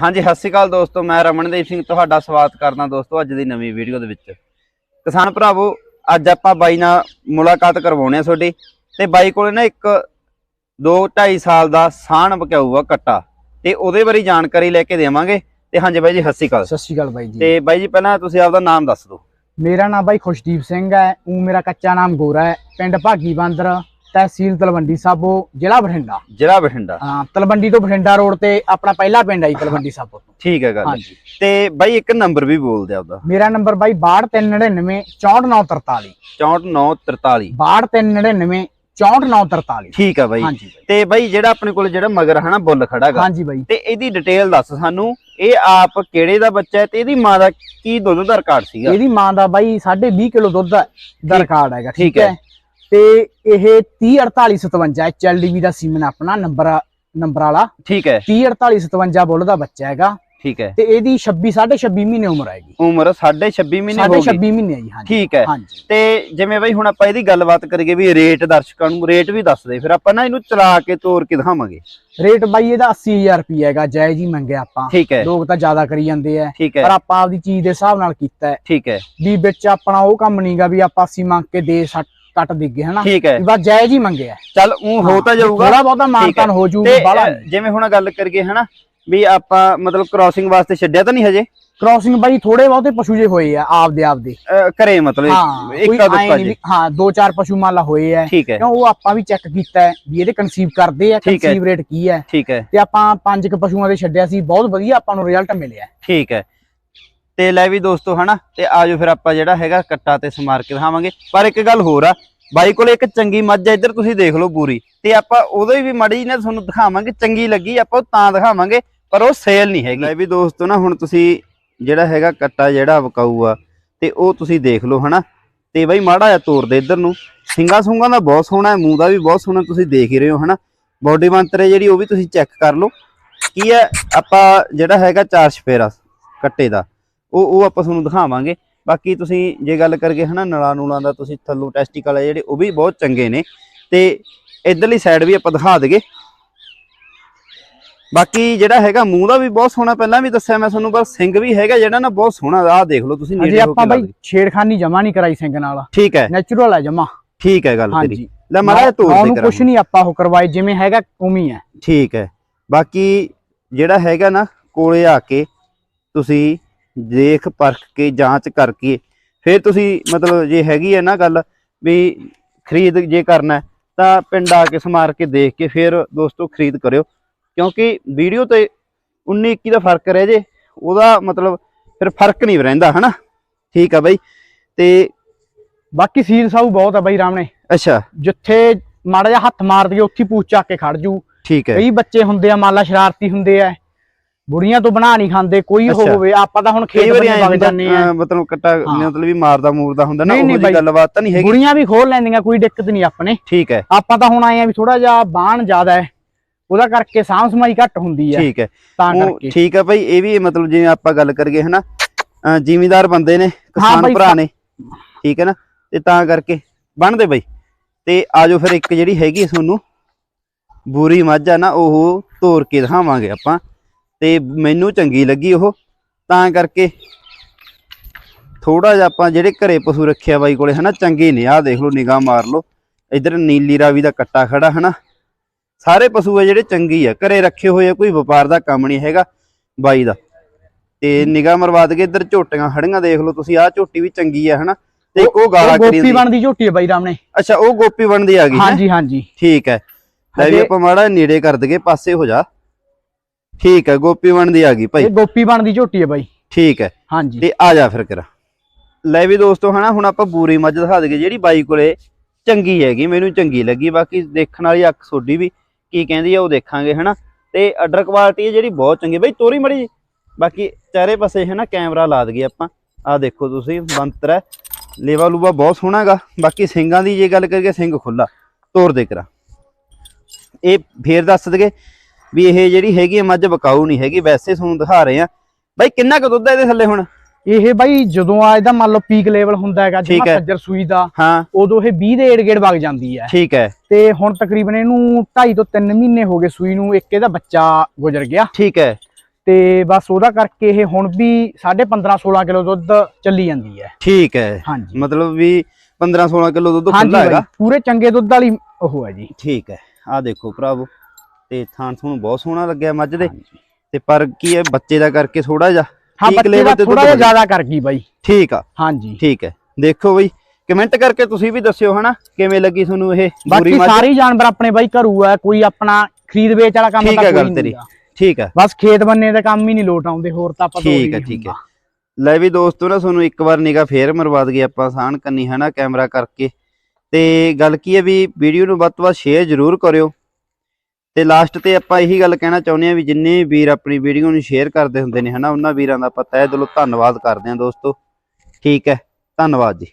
ਹਾਂਜੀ ਸਤਿ ਸ਼੍ਰੀ ਅਕਾਲ ਦੋਸਤੋ ਮੈਂ ਰਮਨਦੀਪ ਸਿੰਘ ਤੁਹਾਡਾ ਸਵਾਗਤ ਕਰਦਾ ਦੋਸਤੋ ਅੱਜ ਦੀ ਨਵੀਂ ਵੀਡੀਓ ਦੇ ਵਿੱਚ। ਕਿਸਾਨ ਭਰਾਵੋ ਅੱਜ ਆਪਾਂ ਬਾਈ ਨਾਲ ਮੁਲਾਕਾਤ ਕਰਵਾਉਣੇ ਆ ਤੁਹਾਡੀ ਤੇ ਬਾਈ ਕੋਲੇ ਨਾ ਇੱਕ 2 2.5 ਸਾਲ ਦਾ ਸਾਣ ਬਕਾਊਆ ਕੱਟਾ ਤੇ ਉਹਦੇ ਬਾਰੇ ਜਾਣਕਾਰੀ ਲੈ ਕੇ ਦੇਵਾਂਗੇ ਤੇ ਹਾਂਜੀ ਬਾਈ ਜੀ ਸਤਿ ਸ਼੍ਰੀ ਅਕਾਲ। ਸਤਿ ਸ਼੍ਰੀ ਅਕਾਲ ਬਾਈ ਜੀ। ਤੇ ਬਾਈ ਜੀ ਪਹਿਲਾਂ ਤੁਸੀਂ ਆਪਦਾ ਨਾਮ ਦੱਸ ਦਿਓ। ਮੇਰਾ ਨਾਮ ਬਾਈ ਖੁਸ਼ਦੀਪ ਸਿੰਘ ਹੈ ਉਹ ਮੇਰਾ ਕੱਚਾ ਨਾਮ ਗੋਰਾ ਹੈ ਪਿੰਡ ਭਾਗੀ ਬਾਂਦਰ। ਤਹਿਸੀਲ ਤਲਵੰਡੀ ਸਾਬੋ ਜ਼ਿਲ੍ਹਾ ਬਠਿੰਡਾ। ਜ਼ਿਲ੍ਹਾ ਬਠਿੰਡਾ। ਹਾਂ ਤਲਵੰਡੀ ਤੋਂ ਬਠਿੰਡਾ ਰੋਡ ਤੇ ਆਪਣਾ ਪਹਿਲਾ ਪਿੰਡ ਹੈ ਜੀ ਤਲਵੰਡੀ ਸਾਬੋ ਤੋਂ। ਠੀਕ ਹੈ ਗੱਲ। ਹਾਂਜੀ। ਤੇ ਬਾਈ ਇੱਕ ਨੰਬਰ ਵੀ ਬੋਲ ਦਿਆ ਆਪਦਾ ਮੇਰਾ ਨੰਬਰ ਬਾਈ 6299 64943 64943 6299 64943 ਠੀਕ ਹੈ ਬਾਈ। ਤੇ ਬਾਈ ਜਿਹੜਾ ਆਪਣੇ ਕੋਲ ਜਿਹੜਾ ਮਗਰ ਹਨਾ ਬੁੱਲ ਖੜਾਗਾ ਹਾਂਜੀ ਬਾਈ। ਤੇ ਇਹਦੀ ਡਿਟੇਲ ਦੱਸ ਸਾਨੂੰ ਇਹ ਆਪ ਕਿਹੜੇ ਦਾ ਬੱਚਾ ਹੈ ਤੇ ਇਹਦੀ ਮਾਂ ਦਾ ਕੀ ਦੁੱਧ ਦਾ ਰਿਕਾਰਡ ਸੀਗਾ? ਇਹਦੀ ਮਾਂ ਦਾ ਬਾਈ 20.5 ਕਿਲੋ ਦੁੱਧ ਹੈ ਦਾ ਰਿਕਾਰਡ ਹੈਗਾ ਠੀਕ ਹੈ। ਤੇ ਇਹ 304857 ਐਚਐਲਡੀਵੀ ਦਾ ਸੀਮਨ ਆਪਣਾ ਨੰਬਰ ਨੰਬਰ ਵਾਲਾ। ਠੀਕ ਹੈ। 304857 ਬੁੱਲ ਦਾ ਬੱਚਾ ਹੈਗਾ। ਠੀਕ ਹੈ। ਤੇ ਇਹਦੀ 26 26 ਮਹੀਨੇ ਉਮਰ ਹੈਗੀ। ਉਮਰ 26.5 ਮਹੀਨੇ ਹੋ ਸਾਢੇ ਗਈ 26 ਮਹੀਨੇ ਜੀ ਹਾਂਜੀ। ਠੀਕ ਹੈ। ਤੇ ਜਿਵੇਂ ਬਈ ਹੁਣ ਆਪਾਂ ਇਹਦੀ ਗੱਲਬਾਤ ਕਰੀਏ ਵੀ ਰੇਟ ਦਰਸ਼ਕਾਂ ਨੂੰ ਰੇਟ ਵੀ ਦੱਸ ਦੇ। ਫਿਰ ਆਪਾਂ ਨਾ ਇਹਨੂੰ ਚਲਾ ਕੇ ਤੋਰ ਕੇ ਦਿਖਾਵਾਂਗੇ। ਰੇਟ ਬਾਈ ਇਹਦਾ 80000 ਰੁਪਏ ਹੈਗਾ ਜਾਇਜ਼ ਹੀ ਮੰਗਿਆ ਆਪਾਂ। ਠੀਕ ਹੈ। ਲੋਕ ਤਾਂ ਜ਼ਿਆਦਾ ਕਰੀ ਜਾਂਦੇ ਆ। ਪਰ ਆਪਾਂ ਆਪਦੀ ਚੀਜ਼ ਦੇ ਹਿਸਾਬ ਨਾਲ ਕੀਤਾ ਹੈ। ਠੀਕ ਹੈ। ਵੀ ਵਿੱਚ ਆਪਣਾ ਉਹ ਕੰਮ ਨਹੀਂਗਾ ਵੀ ਆਪਾਂ 80 ਮੰਗ ਕੇ ਦੇ ਸੱਟ ਕੱਟ ਦਿੱਗੇ ਹਨਾ? ਠੀਕ ਹੈ। ਬਸ ਜਾਇਜ਼ ਹੀ ਮੰਗਿਆ। ਚੱਲ ਉਹ ਹੋ ਤਾਂ ਜਾਊਗਾ। ਥੋੜਾ ਬਹੁਤਾ। ਮਾਨਤਾਨ ਹੋ। ਜੂ ਤੇ ਬਾਲਾ ਜਿਵੇਂ ਹੁਣ ਗੱਲ ਕਰੀਏ ਹਨਾ ਵੀ ਆਪਾਂ ਮਤਲਬ ਕ੍ਰਾਸਿੰਗ ਵਾਸਤੇ ਛੱਡਿਆ ਤਾਂ ਨਹੀਂ ਹਜੇ? ਕ੍ਰਾਸਿੰਗ ਬਾਈ ਥੋੜੇ ਬਹੁਤੇ ਪਸ਼ੂ ਜੇ ਹੋਏ ਆ ਆਪਦੇ ਆਪਦੇ। ਘਰੇ ਮਤਲਬ ਇੱਕਾ ਆਏਂ ਦੁੱਕਾ ਜੀ। ਹਾਂ ਦੋ ਚਾਰ ਪਸ਼ੂ ਮਾਲਾ ਹੋਏ ਆ। ਕਿਉਂ ਉਹ ਆਪਾਂ ਵੀ ਚੈੱਕ ਕੀਤਾ ਵੀ ਇਹਦੇ ਕਨਸੀਵ ਕਰਦੇ ਆ। ਕਨਸੀਵ ਰੇਟ ਕੀ ਹੈ। ਠੀਕ ਹੈ। ਤੇ ਆਪਾਂ ਪੰਜ ਕ ਪਸ਼ੂਆਂ ਦੇ ਛੱਡਿਆ ਸੀ ਬਹੁਤ ਵਧੀਆ ਆਪਾਂ ਨੂੰ ਰਿਜ਼ਲਟ ਮਿਲਿਆ। ਠੀਕ ਹੈ। ਤੇ ਲੈ ਵੀ ਦੋਸਤੋ ਹਨਾ, ਤੇ ਆਜੋ ਫਿਰ ਆਪਾਂ ਜਿਹੜਾ ਹੈਗਾ ਕੱਟਾ ਤੇ ਸਮਾਰ ਕੇ ਦਿਖਾਵਾਂਗੇ। ਪਰ ਇੱਕ ਗੱਲ ਹੋਰ ਆ, ਬਾਈ ਕੋਲੇ ਇੱਕ ਚੰਗੀ ਮੱਝ ਆ, ਇੱਧਰ ਤੁਸੀਂ ਦੇਖ ਲਓ ਪੂਰੀ ਤੇ ਆਪਾਂ ਉਹਦੇ ਵੀ ਮੜੀ ਨਾ ਤੁਹਾਨੂੰ ਦਿਖਾਵਾਂਗੇ, ਚੰਗੀ ਲੱਗੀ, ਆਪਾਂ ਤਾਂ ਦਿਖਾਵਾਂਗੇ, ਪਰ ਉਹ ਸੇਲ ਨਹੀਂ ਹੈਗੀ। ਲੈ ਵੀ ਦੋਸਤੋ ਨਾ, ਹੁਣ ਤੁਸੀਂ ਜਿਹੜਾ ਹੈਗਾ ਕੱਟਾ ਜਿਹੜਾ ਵਕਾਊ ਆ, ਤੇ ਉਹ ਤੁਸੀਂ ਦੇਖ ਲਓ ਹਨਾ। ਤੇ ਬਾਈ ਮਾੜਾ ਜਿਹਾ ਤੋਰ ਦੇ ਇੱਧਰ ਨੂੰ। ਸਿੰਗਾ ਸੁੰਗਾ ਦਾ ਬਹੁਤ ਸੋਹਣਾ ਹੈ, ਮੂੰਹ ਦਾ ਵੀ ਬਹੁਤ ਸੋਹਣਾ ਤੁਸੀਂ ਦੇਖ ਹੀ ਰਹੇ ਹੋ ਹਨਾ। ਬਾਡੀ ਮੰਤਰ ਹੈ ਜਿਹੜੀ, ਉਹ ਵੀ ਤੁਸੀਂ ਚੈੱਕ ਕਰ ਲਓ। ਕੀ ਹੈ, ਆਪਾਂ ਜਿਹੜਾ ਹੈਗਾ ਚਾਰ ਸਫੇਰਾ ਕੱਟੇ ਦਾ। ਉਹ ਉਹ ਆਪਾਂ ਤੁਹਾਨੂੰ ਦਿਖਾਵਾਂਗੇ। ਬਾਕੀ ਤੁਸੀਂ ਜੇ ਗੱਲ ਕਰਗੇ ਹਨਾ ਨਲਾ ਨੂਲਾਂ ਦਾ ਤੁਸੀਂ ਥੱਲੋਂ ਟੈਸਟੀਕਲ ਹੈ ਜਿਹੜੇ ਉਹ ਵੀ ਬਹੁਤ ਚੰਗੇ ਨੇ। ਤੇ ਇਧਰਲੀ ਸਾਈਡ ਵੀ ਆਪਾਂ ਦਿਖਾ ਦਗੇ ਬਾਕੀ ਜਿਹੜਾ ਹੈਗਾ ਮੂੰਹ ਦਾ ਵੀ ਬਹੁਤ ਸੋਹਣਾ ਪਹਿਲਾਂ ਵੀ ਦੱਸਿਆ ਮੈਂ ਤੁਹਾਨੂੰ ਪਰ ਸਿੰਘ ਵੀ ਹੈਗਾ ਜਿਹੜਾ ਨਾ ਬਹੁਤ ਸੋਹਣਾ ਆਹ ਦੇਖ ਲਓ ਤੁਸੀਂ ਨੇੜੇ ਆਪਾਂ ਬਾਈ ਛੇੜਖਾਨੀ ਜਮਾ ਨਹੀਂ ਕਰਾਈ ਸਿੰਘ ਨਾਲ। ਠੀਕ ਹੈ। ਨੈਚੁਰਲ ਹੈ ਜਮਾ ਠੀਕ ਹੈ ਗੱਲ ਤੇਰੀ। ਲੈ ਜਿਹਾ ਤੋੜ ਦੇ ਕਰਾਂ ਕੁਝ ਨਹੀਂ ਆਪਾਂ ਉਹ ਕਰਵਾਏ ਜਿਵੇਂ ਹੈਗਾ ਉਵੇਂ ਹੈ। ਠੀਕ ਹੈ। ਬਾਕੀ ਜਿਹੜਾ ਹੈਗਾ ਨਾ ਕੋਲੇ ਆ ਕੇ ਤੁਸੀਂ ਦੇਖ ਪਰਖ ਕੇ ਜਾਂਚ ਕਰਕੇ। ਫਿਰ ਤੁਸੀਂ ਮਤਲਬ ਜੇ ਹੈਗੀ ਹੈ ਨਾ ਗੱਲ ਵੀ ਖਰੀਦ ਜੇ ਕਰਨਾ ਤਾਂ ਪਿੰਡ ਆ ਕੇ ਸਮਾਰ ਕੇ ਦੇਖ ਕੇ ਫਿਰ ਦੋਸਤੋ ਖਰੀਦ ਕਰਿਓ। ਕਿਉਂਕਿ ਵੀਡੀਓ ਤੇ 19 21 ਦਾ ਫ਼ਰਕ ਰਹਿ ਜੇ ਉਹਦਾ ਮਤਲਬ ਫਿਰ ਫ਼ਰਕ ਨਹੀਂ ਰਹਿੰਦਾ ਹਨਾ? ਠੀਕ ਆ ਬਾਈ। ਤੇ ਬਾਕੀ ਸੀਲ ਸਾਊ ਬਹੁਤ ਹੈ ਬਾਈ ਰਾਮਣੇ ਅੱਛਾ। ਜਿੱਥੇ ਮਾੜਾ ਜਿਹਾ ਹੱਥ ਮਾਰ ਦਈਏ ਉੱਥੇ ਪੂਛ ਚੱਕ ਕੇ ਖੜ ਜੂ। ਠੀਕ ਹੈ। ਕਈ ਬੱਚੇ ਹੁੰਦੇ ਆ ਮਾਲਾ ਸ਼ਰਾਰਤੀ ਹੁੰਦੇ ਆ ਬੁੜੀਆਂ ਤੋਂ ਬਣਾ ਨਹੀਂ ਖਾਂਦੇ ਕੋਈ। ਹੋਵੇ ਆਪਾਂ ਤਾਂ ਹੁਣ ਖੇਤ ਐਂ ਵਗ ਜਾਂਦੇ ਆ ਮਤਲਬ ਕੱਟਾ। ਮਤਲਬ ਵੀ ਮਾਰਦਾ ਮੂਰਦਾ ਹੁੰਦਾ ਨਾ ਉਹ ਬਾਈ। ਗੱਲਬਾਤ ਤਾਂ ਨਹੀਂ ਹੈਗੀ। ਬੁੜੀਆਂ ਵੀ ਖੋਲ ਲੈਂਦੀਆਂ ਕੋਈ ਦਿੱਕਤ ਨਹੀਂ ਆਪਣੇ। ਠੀਕ ਹੈ। ਆਪਾਂ ਤਾਂ ਹੁਣ ਆਏ ਆ ਵੀ ਥੋੜਾ ਜਿਹਾ ਬਾਣ ਜ਼ਿਆਦਾ ਹੈ ਉਹਦਾ ਕਰਕੇ ਸਾਂਭ ਸਮਾਈ ਘੱਟ ਹੁੰਦੀ ਹੈ। ਠੀਕ ਹੈ। ਤਾਂ ਕਰਕੇ। ਠੀਕ ਹੈ ਭਾਈ ਇਹ ਵੀ ਮਤਲਬ ਜਿਵੇਂ ਆਪਾਂ ਗੱਲ ਕਰੀਏ ਹਨਾ ਜ਼ਿਮੀਂਦਾਰ ਬੰਦੇ ਨੇ ਕਿਸਾਨ ਭਰਾ ਨੇ ਠੀਕ ਹੈ ਨਾ ਤੇ ਤਾਂ ਕਰਕੇ ਬਣਦੇ ਬਈ। ਤੇ ਆਜੋ ਫਿਰ ਇੱਕ ਜਿਹੜੀ ਹੈਗੀ ਤੁਹਾਨੂੰ ਬੂਰੀ ਮੱਝ ਆ ਨਾ ਉਹ ਤੋਰ ਕੇ ਦਿਖਾਵਾਂਗੇ ਆਪਾਂ। ਤੇ ਮੈਨੂੰ ਚੰਗੀ ਲੱਗੀ ਉਹ ਤਾਂ ਕਰਕੇ ਥੋੜਾ ਜਿਹਾ ਆਪਾਂ ਜਿਹੜੇ ਘਰੇ ਪਸ਼ੂ ਰੱਖਿਆ ਬਾਈ ਕੋਲੇ ਹਨਾ ਚੰਗੇ ਨੇ ਆਹ ਦੇਖ ਲਓ ਨਿਗਾਹ ਮਾਰ ਲਓ। ਇਧਰ ਨੀਲੀ ਰਾਵੀ ਦਾ ਕੱਟਾ ਖੜਾ ਹਨਾ। ਸਾਰੇ ਪਸ਼ੂ ਆ ਜਿਹੜੇ ਚੰਗੀ ਆ ਘਰੇ ਰੱਖੇ ਹੋਏ ਆ ਕੋਈ ਵਪਾਰ ਦਾ ਕੰਮ ਨਹੀਂ ਹੈਗਾ ਬਾਈ ਦਾ। ਤੇ ਨਿਗਾਹ ਮਰਵਾ ਦਗੇ ਇੱਧਰ ਝੋਟੀਆਂ ਖੜੀਆਂ ਦੇਖ ਲਓ ਤੁਸੀਂ ਆਹ ਝੋਟੀ ਵੀ ਚੰਗੀ ਆ ਹਨਾ। ਤੇ ਇੱਕ ਉਹ ਗਾਲਾ ਕਰੀ ਗੋਪੀ ਬਣਦੀ ਝੋਟੀ ਹੈ ਬਾਈ ਰਾਮਣੇ ਅੱਛਾ ਉਹ ਗੋਪੀ ਬਣਦੀ ਆ ਗਈ? ਹਾਂਜੀ ਹਾਂਜੀ। ਠੀਕ ਹੈ। ਲੈ ਵੀ ਆਪਾਂ ਮਾੜਾ ਨੇੜੇ ਕਰ ਦਗੇ ਪਾਸੇ ਹੋ ਜਾ। ਠੀਕ ਹੈ ਗੋਪੀ ਬਣਦੀ ਆ ਗਈ ਭਾਈ। ਇਹ ਗੋਪੀ ਬਣਦੀ ਝੋਟੀ ਹੈ ਬਾਈ। ਠੀਕ ਹੈ ਹਾਂਜੀ। ਤੇ ਆ ਜਾ ਫਿਰ ਕਰਾ। ਲੈ ਵੀ ਦੋਸਤੋ ਹਨਾ ਹੁਣ ਆਪਾਂ ਬੂਰੀ ਮੱਝ ਦਿਖਾ ਦਗੇ ਜਿਹੜੀ ਬਾਈ ਕੋਲੇ ਚੰਗੀ ਹੈਗੀ ਮੈਨੂੰ ਚੰਗੀ ਲੱਗੀ ਬਾਕੀ ਦੇਖਣ ਵਾਲੀ ਅੱਖ ਸੋਡੀ ਵੀ ਕੀ ਕਹਿੰਦੀ ਆ ਉਹ ਦੇਖਾਂਗੇ ਹਨਾ। ਤੇ ਆਰਡਰ ਕੁਆਲਿਟੀ ਹੈ ਜਿਹੜੀ ਬਹੁਤ ਚੰਗੀ ਬਈ ਤੋਰੀ ਮੜੀ ਬਾਕੀ ਚਾਰੇ ਪਾਸੇ ਹਨਾ ਕੈਮਰਾ ਲਾ ਦਗੇ ਆਪਾਂ। ਆ ਦੇਖੋ ਤੁਸੀਂ ਬੰਤਰ ਹੈ। ਲੇਵਾ ਲੂਵਾ ਬਹੁਤ ਸੋਹਣਾਗਾ ਬਾਕੀ ਸਿੰਘਾਂ ਦੀ ਜੇ ਗੱਲ ਕਰੀਏ ਸਿੰਘ ਖੁੱਲਾ ਤੋਰ ਦੇ ਕਰਾ। ਇਹ ਫੇਰ ਦੱਸ ਦਗੇ ਵੀ ਇਹ ਜਿਹੜੀ ਹੈਗੀ ਆ ਮੱਝ ਬਕਾਊ ਨਹੀਂ ਹੈਗੀ ਵੈਸੇ ਤੁਹਾਨੂੰ ਦਿਖਾ ਰਹੇ ਆ। ਬਾਈ ਕਿੰਨਾ ਕੁ ਦੁੱਧ ਹੈ ਇਹਦੇ ਥੱਲੇ ਹੁਣ? ਇਹ ਬਾਈ ਜਦੋਂ ਆ ਇਹਦਾ ਮੰਨ ਲਓ ਪੀਕ ਲੈਵਲ ਹੁੰਦਾ ਹੈਗਾ ਜਿਵੇਂ। ਸੱਜਰ ਸੂਈ ਦਾ ਹਾਂ। ਉਦੋਂ ਇਹ 20 ਦੇ ਏੜ ਗੇੜ ਵਗ ਜਾਂਦੀ ਹੈ। ਠੀਕ ਹੈ। ਤੇ ਹੁਣ ਤਕਰੀਬਨ ਇਹਨੂੰ 2.5 ਤੋਂ 3 ਮਹੀਨੇ ਹੋ ਗਏ ਸੂਈ ਨੂੰ ਇੱਕ ਇਹਦਾ ਬੱਚਾ ਗੁਜ਼ਰ ਗਿਆ। ਠੀਕ ਹੈ। ਤੇ ਬਸ ਉਹਦਾ ਕਰਕੇ ਇਹ ਹੁਣ ਵੀ 15.5 16 ਕਿਲੋ ਦੁੱਧ ਚੱਲੀ ਜਾਂਦੀ ਹੈ। ਠੀਕ ਹੈ। ਹਾਂਜੀ। ਮਤਲਬ ਵੀ 15 16 ਕਿਲੋ ਦੁੱਧ ਖੁੱਲਾ ਹੈਗਾ। ਪੂਰੇ ਚੰਗੇ ਦੁੱਧ ਵਾਲੀ ਉਹ ਹੈ ਜੀ। ਠੀਕ ਹੈ। ਆ ਦੇਖੋ ਭਰਾਵੋ ਤੇ ਥਾਂ ਤੁਹਾਨੂੰ ਬਹੁਤ ਸੋਹਣਾ ਲੱਗਿਆ ਮੱਝ ਦੇ। ਤੇ ਪਰ ਕੀ ਹੈ ਬੱਚੇ ਦਾ ਕਰਕੇ ਥੋੜਾ ਜਿਹਾ ਹਾਂ ਬੱਚੇ ਦਾ ਥੋੜਾ ਜਿਹਾ। ਜ਼ਿਆਦਾ ਕਰ ਗਈ ਬਾਈ। ਠੀਕ ਆ। ਹਾਂਜੀ। ਠੀਕ ਹੈ। ਦੇਖੋ ਬਈ ਕਮੈਂਟ ਕਰਕੇ ਤੁਸੀਂ ਵੀ ਦੱਸਿਓ ਹਨਾ ਕਿਵੇਂ ਲੱਗੀ ਤੁਹਾਨੂੰ ਇਹ ਬਾਕੀ ਸਾਰੇ ਜਾਨਵਰ ਆਪਣੇ ਬਾਈ ਘਰੂ ਹੈ ਕੋਈ ਆਪਣਾ ਖਰੀਦ ਵੇਚ ਵਾਲਾ ਕੰਮ ਤਾਂ ਕੋਈ ਨਹੀਂ। ਠੀਕ ਹੈ। ਬਸ ਖੇਤ ਬੰਨੇ ਦੇ ਕੰਮ ਹੀ ਨਹੀਂ ਲੋਟ ਆਉਂਦੇ ਹੋਰ ਤਾਂ ਆਪਾਂ ਠੀਕ ਹੈ ਠੀਕ ਹੈ। ਲੈ ਵੀ ਦੋਸਤੋ ਨਾ ਤੁਹਾਨੂੰ ਇੱਕ ਵਾਰ ਨਿਗਾ ਫੇਰ ਮਰਵਾ ਦਈਏ ਆਪਾਂ ਸਾਨ ਕੰਨੀ ਹਨਾ ਕੈਮਰਾ ਕਰਕੇ। ਤੇ ਗੱਲ ਕੀ ਹੈ ਵੀ ਵੀਡੀਓ ਨੂੰ ਵੱਧ ਤੋਂ ਵੱਧ ਸ਼ੇਅਰ ਜ਼ਰੂਰ ਕਰਿਓ। ਤੇ ਲਾਸਟ ਤੇ ਆਪਾਂ ਇਹੀ ਗੱਲ ਕਹਿਣਾ ਚਾਹੁੰਦੇ ਹਾਂ ਵੀ ਜਿੰਨੇ ਵੀਰ ਆਪਣੀ ਵੀਡੀਓ ਨੂੰ ਸ਼ੇਅਰ ਕਰਦੇ ਹੁੰਦੇ ਨੇ ਹਨਾ, ਉਹਨਾਂ ਵੀਰਾਂ ਦਾ ਆਪਾਂ ਤਹਿ ਦਿਲੋਂ ਧੰਨਵਾਦ ਕਰਦੇ ਹਾਂ ਦੋਸਤੋ। ਠੀਕ ਹੈ, ਧੰਨਵਾਦ ਜੀ।